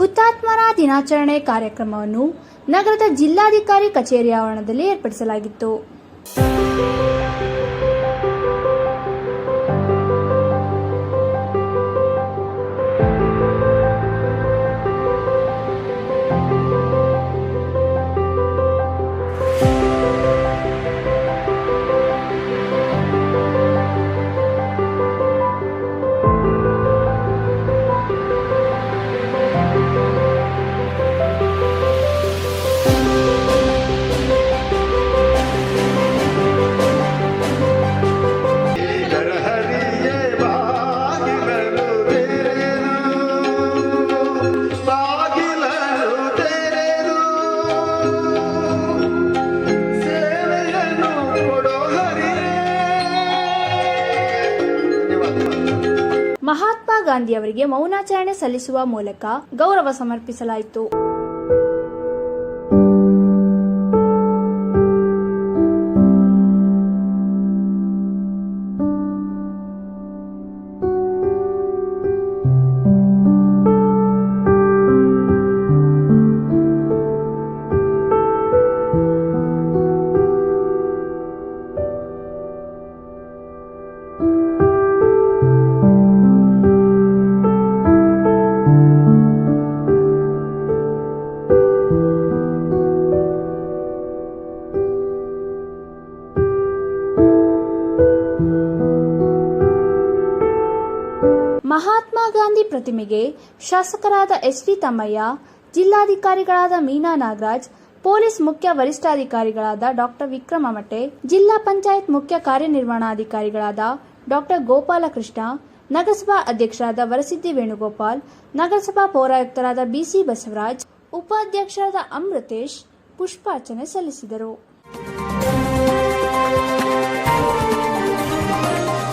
ಹುತಾತ್ಮರ ದಿನಾಚರಣೆ ಕಾರ್ಯಕ್ರಮವನ್ನು ನಗರದ ಜಿಲ್ಲಾಧಿಕಾರಿ ಕಚೇರಿ ಆವರಣದಲ್ಲಿ ಏರ್ಪಡಿಸಲಾಗಿತ್ತು. ಮಹಾತ್ಮ ಗಾಂಧಿ ಅವರಿಗೆ ಮೌನಾಚರಣೆ ಸಲ್ಲಿಸುವ ಮೂಲಕ ಗೌರವ ಸಮರ್ಪಿಸಲಾಯಿತು. ಮಹಾತ್ಮ ಗಾಂಧಿ ಪ್ರತಿಮೆಗೆ ಶಾಸಕರಾದ ಎಸ್ ಟಿ ತಮ್ಮಯ್ಯ, ಜಿಲ್ಲಾಧಿಕಾರಿಗಳಾದ ಮೀನಾ ನಾಗರಾಜ್, ಪೊಲೀಸ್ ಮುಖ್ಯ ವರಿಷ್ಠಾಧಿಕಾರಿಗಳಾದ ಡಾಕ್ಟರ್ ವಿಕ್ರಮ ಮಟ್ಟೆ, ಜಿಲ್ಲಾ ಪಂಚಾಯತ್ ಮುಖ್ಯ ಕಾರ್ಯನಿರ್ವಹಣಾಧಿಕಾರಿಗಳಾದ ಡಾಕ್ಟರ್ ಗೋಪಾಲಕೃಷ್ಣ, ನಗರಸಭಾ ಅಧ್ಯಕ್ಷರಾದ ವರಸಿದ್ದಿ ವೇಣುಗೋಪಾಲ್, ನಗರಸಭಾ ಪೌರಾಯುಕ್ತರಾದ ಬಿಸಿ ಬಸವರಾಜ್ ಉಪಾಧ್ಯಕ್ಷರಾದ ಅಮೃತೇಶ್ ಪುಷ್ಪಾರ್ಚನೆ ಸಲ್ಲಿಸಿದರು.